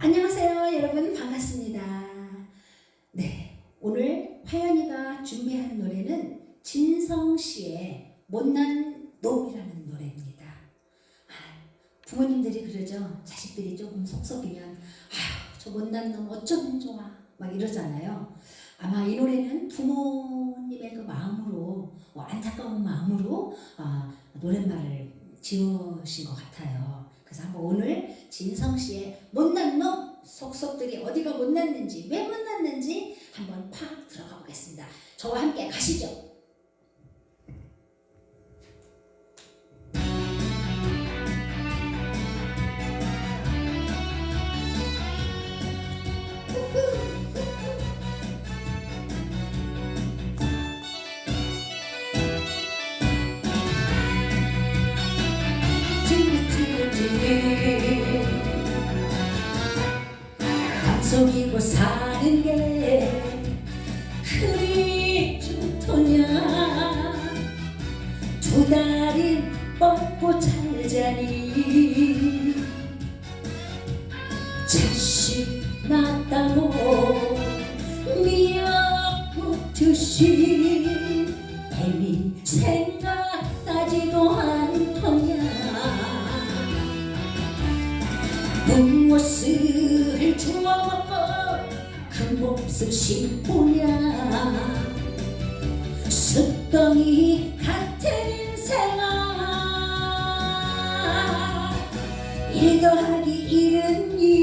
안녕하세요, 여러분 반갑습니다. 네, 오늘 화연이가 준비한 노래는 진성 씨의 못난 놈이라는 노래입니다. 아, 부모님들이 그러죠. 자식들이 조금 속썩이면 아휴, 저 못난 놈 어쩌면 좋아 막 이러잖아요. 아마 이 노래는 부모님의 그 마음으로 어, 안타까운 마음으로 아, 노랫말을 지으신 것 같아요. 그래서 한번 오늘 진성 씨의 못난 놈 속속들이 어디가 못났는지 왜 못났는지 한번 팍 들어가 보겠습니다. 저와 함께 가시죠. 감속 사 일 더하기 일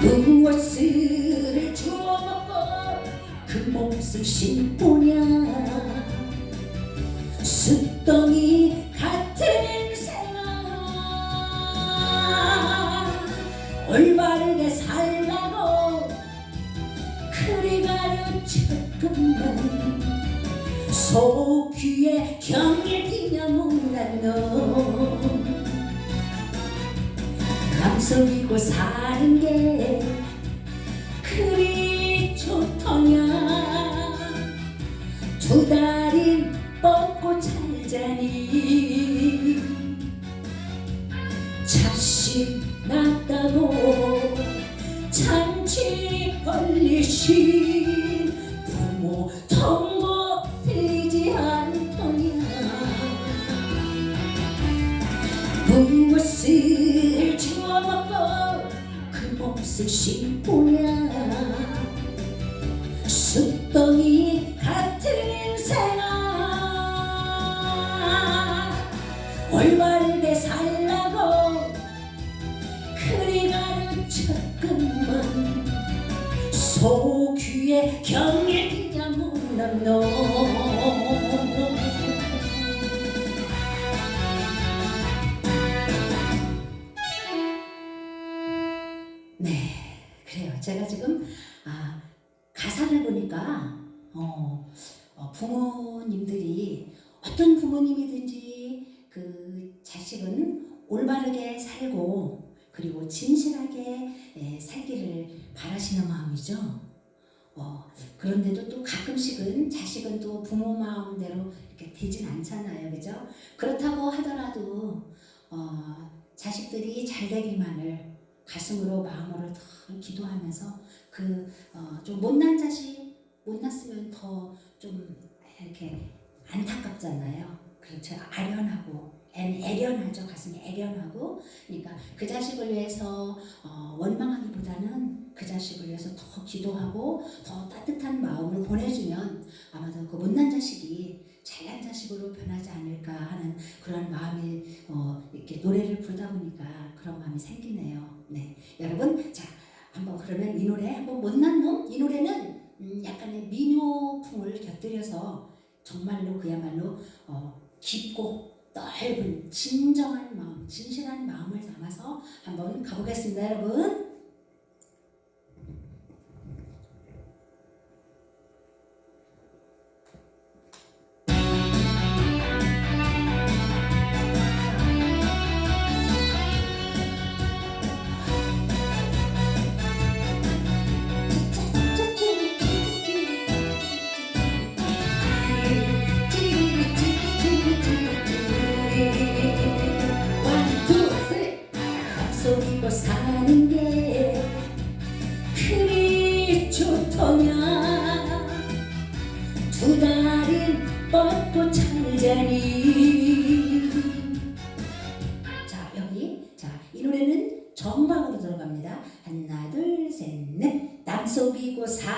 무엇을 주워먹고 그 몫을 씹으냐? 숫덩이 무엇을 주워먹고 그 몫을 씹으냐 숫덩이 같은 인생아. 올바르게 살라고 그리 가르쳤건만 소귀에 경례기냐 못난 놈 부모님들이 어떤 부모님이든지 그 자식은 올바르게 살고 그리고 진실하게 에, 살기를 바라시는 마음이죠. 어, 그런데도 또 가끔씩은 자식은 또 부모 마음대로 이렇게 되진 않잖아요. 그죠? 그렇다고 하더라도 어, 자식들이 잘 되기만을 가슴으로 마음으로 더 기도하면서 그좀 못난 자식 못 낳았으면 더좀 이렇게 안타깝잖아요. 그렇죠. 아련하고 애- 애련하죠. 가슴이 애련하고 그러니까 그 자식을 위해서 어, 원망하기보다는 그 자식을 위해서 더 기도하고 더 따뜻한 마음을 보내주면 아마도 그 못난 자식이 잘 식으로 변하지 않을까 하는 그런 마음이 어, 이렇게 노래를 부르다 보니까 그런 마음이 생기네요. 네, 여러분 자 한번 그러면 이 노래 한번 못난 놈 이 노래는 음, 약간의 민요풍을 곁들여서 정말로 그야말로 어, 깊고 넓은 진정한 마음, 진실한 마음을 담아서 한번 가보겠습니다, 여러분.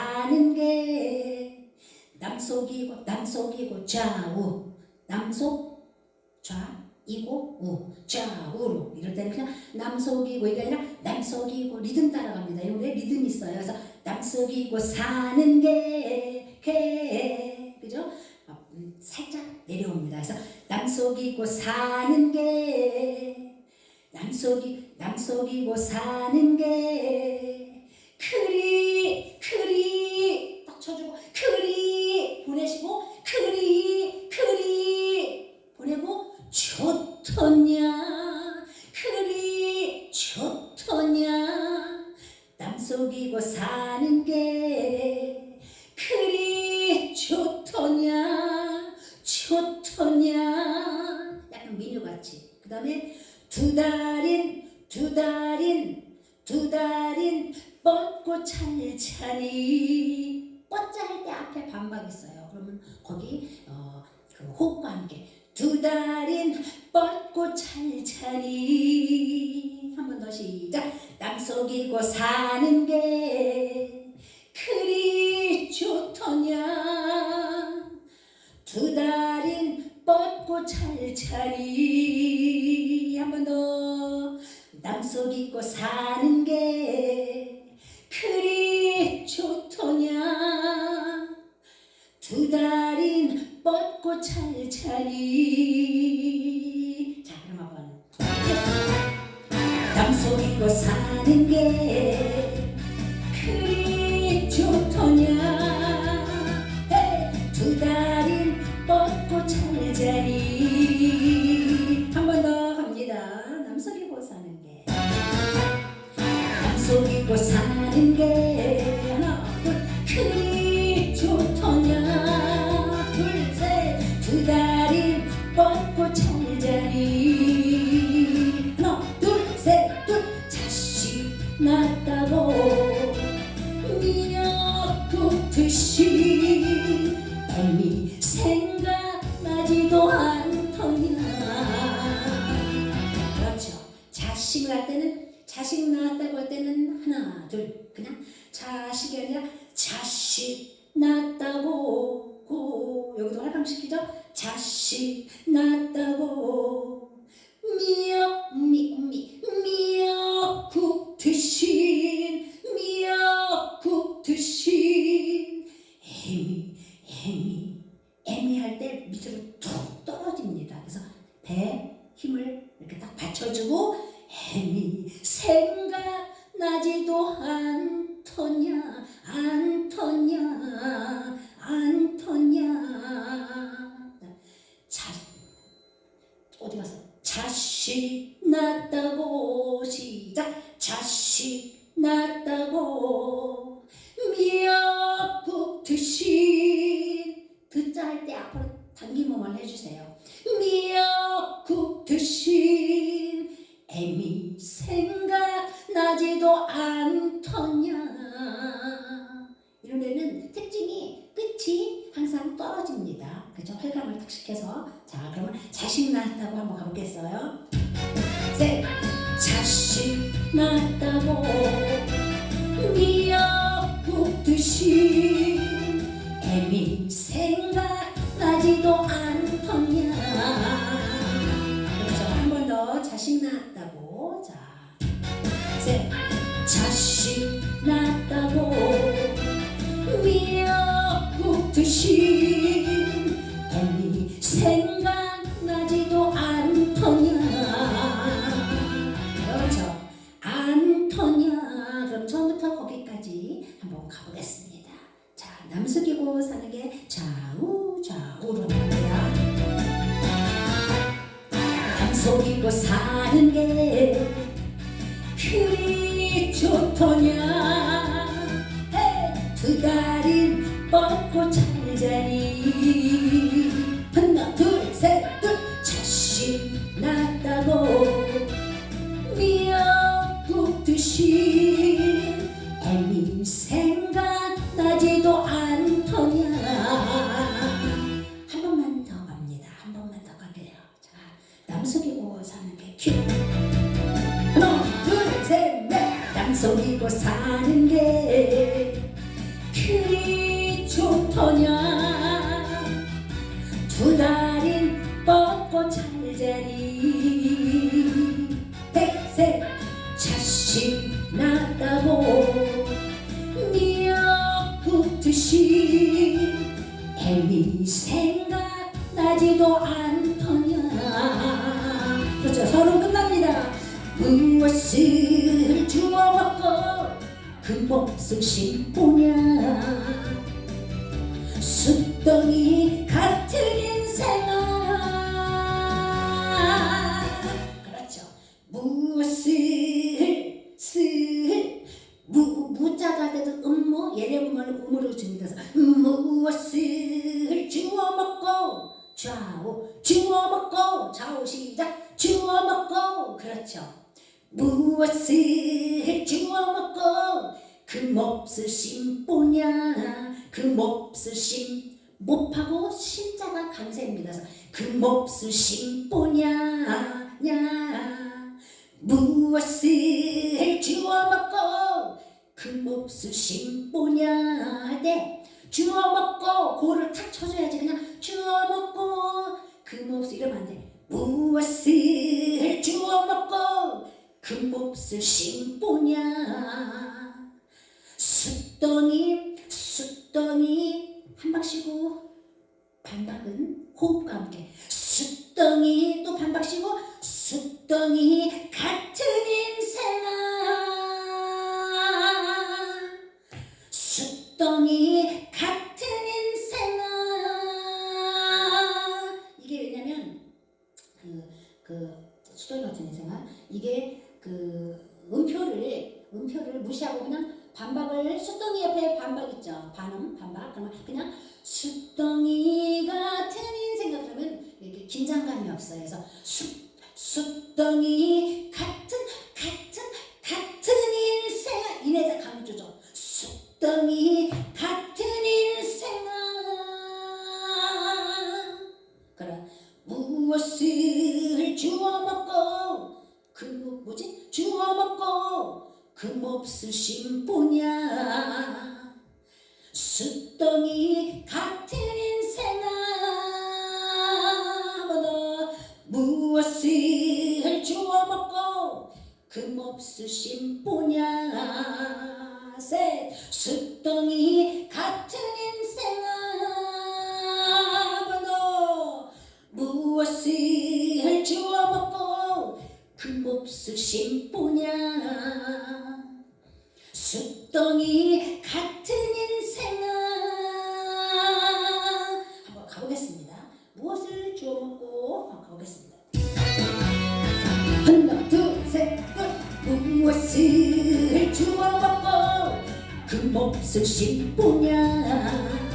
사는 게 남속이고 남속이고 좌우 남속 좌이고 우 좌우로 이럴 때는 그냥 남속이고 이게 아니라 남속이고 리듬 따라갑니다. 이 노래 리듬 있어요. 그래서 남속이고 사는 게 게, 그죠? 어, 음, 살짝 내려옵니다. 그래서 남속이고 사는 게 남속이 남속이고 사는 게 그리 그리 딱 쳐주고 그리 보내시고 그리 그리 보내고 좋더냐? 그리 좋더냐? 남속이고 사는 게 그리 좋더냐? 좋더냐? 약간 민요같이. 그 다음에 두 달인 두 달인 두 달인 뻗고 찰차니. 뻗자 할 때 앞에 반박 있어요. 그러면 거기 어, 그 호흡과 함께 두 달인 뻗고 찰차니. 한 번 더 시작. 남 속이고 사는 게 그리 좋더냐. 두 달인 뻗고 찰차니. 한 번 더. 남 속이고 사는 게 그리 좋더냐? 두 달인 뻗고 찰차니 자 그럼 한번. 남속이고 사는 게 착식해서. 자 그러면 자식 낳았다고 한번 가보겠어요. 셋. 자식 낳았다고. 미역국 드신 애미 생각나지도 않더냐. 그렇죠. 한 번 더 자식 낳았다고. 값을 주어받고 그 몫을 심보냐 밭을 주워먹고 큰 그 몹쓸 심보냐 하되 주워먹고 고를 탁 쳐줘야지. 그냥 주워먹고 큰 그 몹쓸 이러면 안돼. 무엇을 주워먹고 큰 그 몹쓸 심보냐? 숫덩이 숫덩이. 한 방 쉬고 반박은 호흡과 함께. 숫덩이 또 반박 쉬고 숙덩이 같은 인생아. 숫덩이 같은 인생아. 이게 왜냐면 그, 그 숫덩이 같은 인생아 이게 그 음표를 음표를 무시하고 그냥 반박을 숫덩이 옆에 반박 있죠. 반음 반박. 그러면 그냥 숫덩이 같은 인생아 그러면 이렇게 긴장감이 없어요. 그래서 숫 숫덩이 무엇을 주워 먹고 바꿔보겠습니다. 하나 둘셋넷 무엇을 주워 먹고 그 몹쓸 씹보냐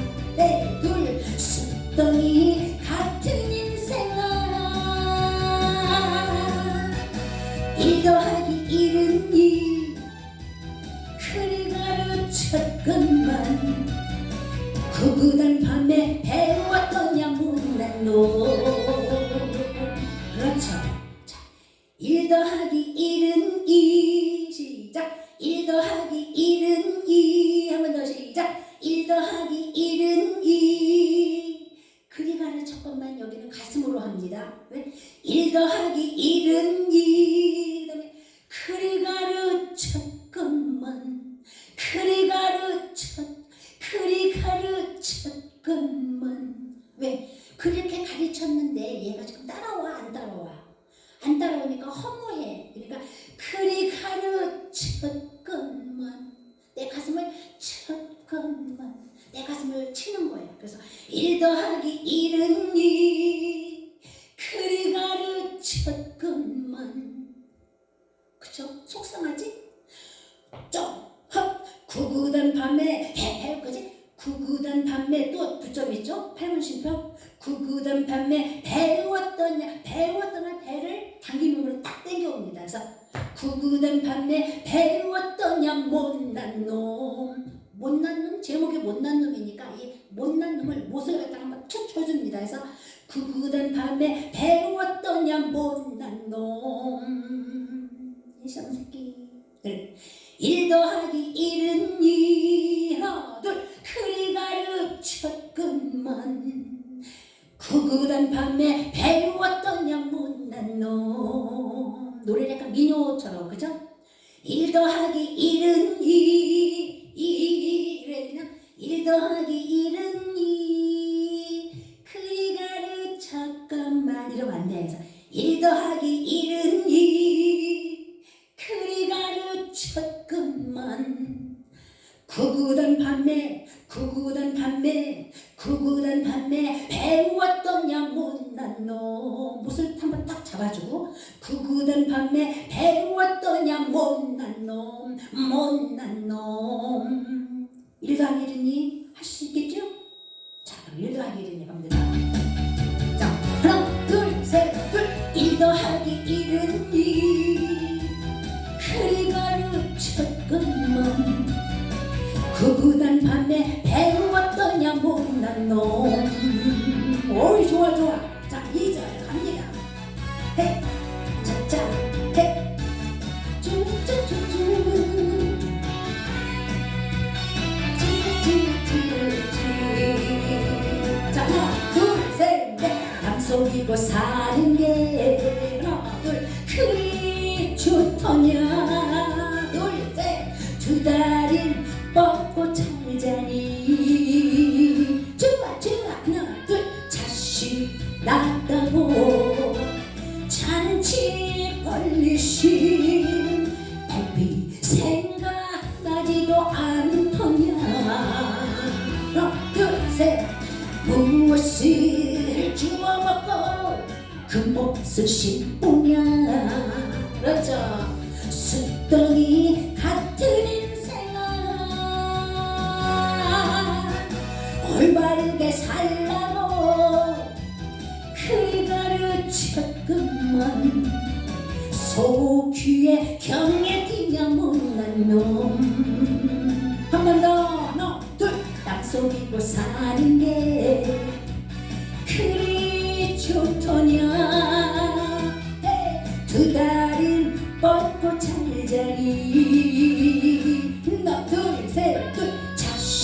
구구단 밤에 배웠더냐 못난 놈. 이상새끼. 일도 하기 이른 이하들 그리 가르쳤건만. 구구단 밤에 배웠더냐 못난 놈. 노래 약간 민요처럼 그죠? 일도 하기 이른 이, 이래는 일도 하기 이른 이. 이렇게 왔네. 일 더하기 일은 이 그리 가르쳤구만. 구구단 판매 구구단 판매 구구단 판매. 배웠던 양 못난 놈 못을 한번 딱 잡아주고 구구단 판매. 배웠던 양 못난 놈 못난 놈. 일당일이니 sushi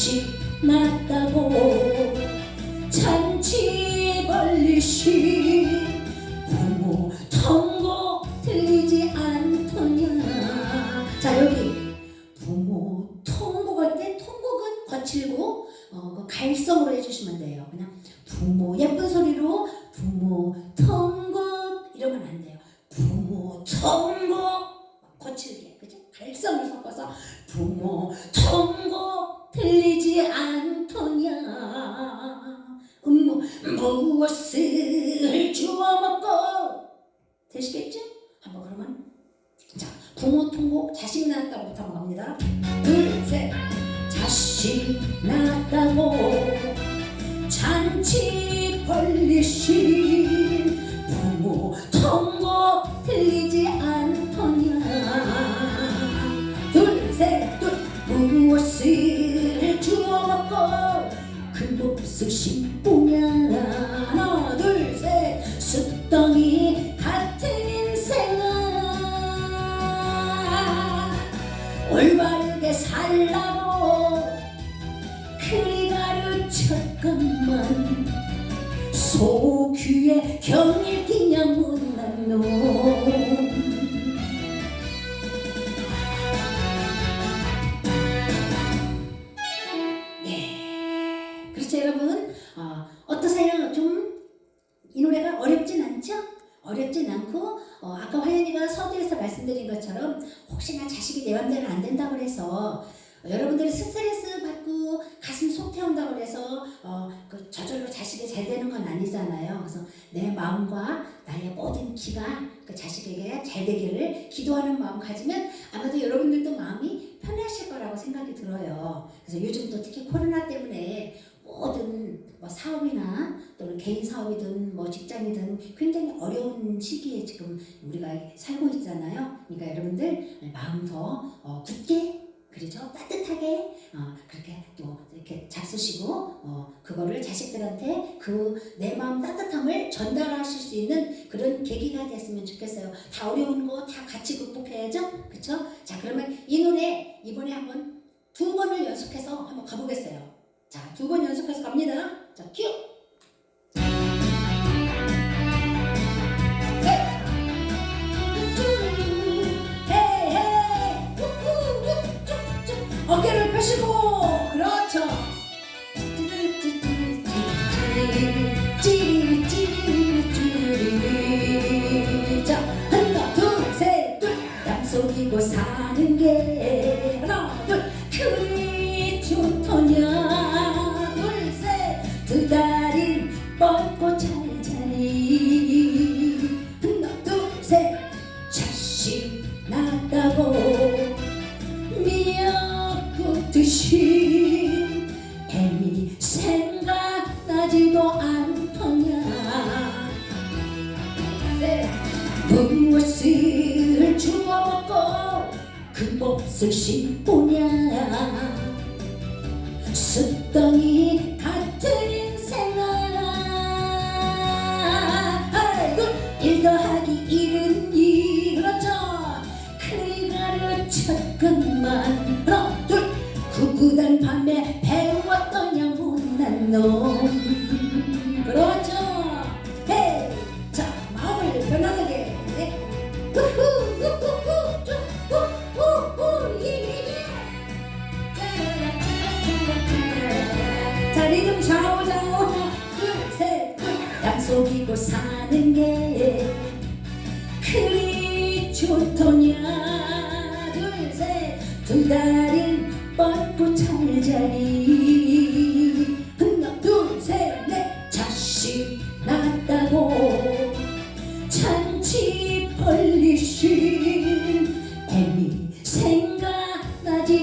신났다고 잔치 벌리시. 자식이 잘 되는 건 아니잖아요. 그래서 내 마음과 나의 모든 기가 그 자식에게 잘 되기를 기도하는 마음 가지면 아마도 여러분들도 마음이 편하실 거라고 생각이 들어요. 그래서 요즘 또 특히 코로나 때문에 모든 뭐 사업이나 또는 개인 사업이든 뭐 직장이든 굉장히 어려운 시기에 지금 우리가 살고 있잖아요. 그러니까 여러분들 마음 더 어, 굳게 그렇죠 따뜻하게 어, 그렇게 또 이렇게 잡수시고 어, 그거를 자식들한테 그 내 마음 따뜻함을 전달하실 수 있는 그런 계기가 됐으면 좋겠어요. 다 어려운 거 다 같이 극복해야죠, 그렇죠? 자 그러면 이 노래 이번에 한번 두 번을 연속해서 한번 가보겠어요. 자, 두 번 연속해서 갑니다. 자, 큐! Mas, tipo,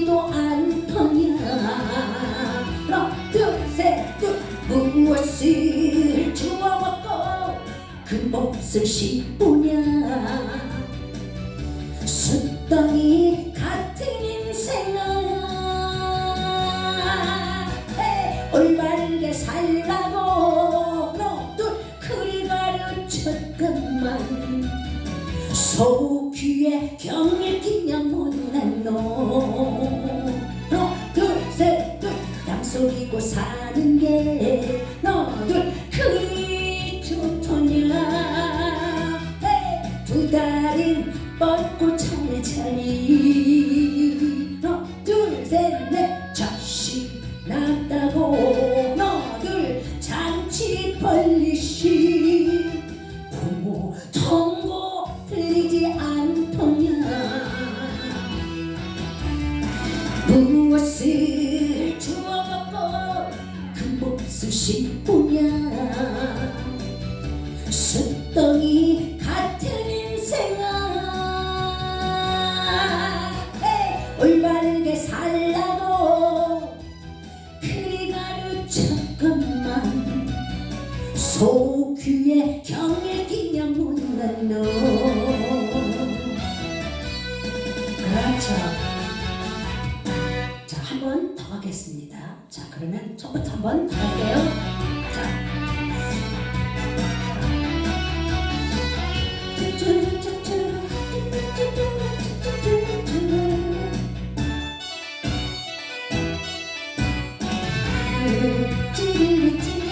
생각나지도 않더냐? 하나 둘셋둘 무엇을 주워 먹고 그 몫을 씹 자,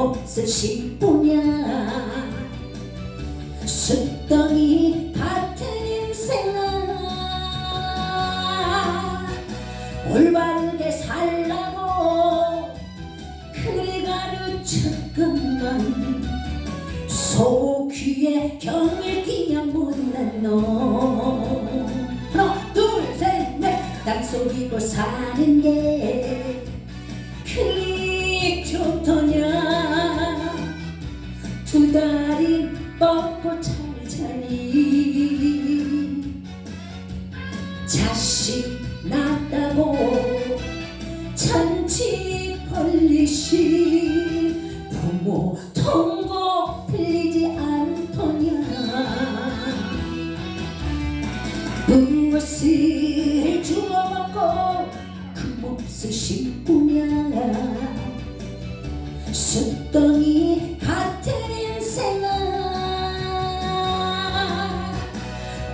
좀더그 몫을 씹으냐 숫덩이 같은 인생아 올바르게 살라고 그리 가르쳤건만 소귀에 경일기냐 못난 놈 하나 둘셋넷. 땅속이고 사는 게 무엇을 주워 먹고 그 몫을 씹으냐 숫덩이 같은 인생아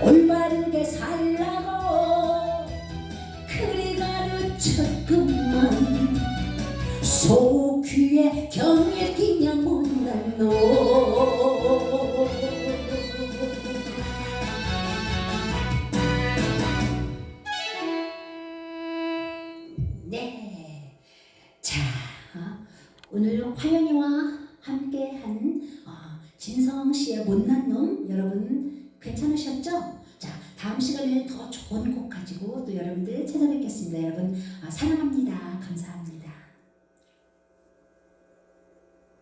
올바르게 살라고 그리 가르쳤구만 소귀에 경일기냐 못난 놈 진성 씨의 못난 놈 여러분 괜찮으셨죠? 자, 다음 시간에는 더 좋은 곡 가지고 또 여러분들 찾아뵙겠습니다. 여러분 아, 사랑합니다. 감사합니다.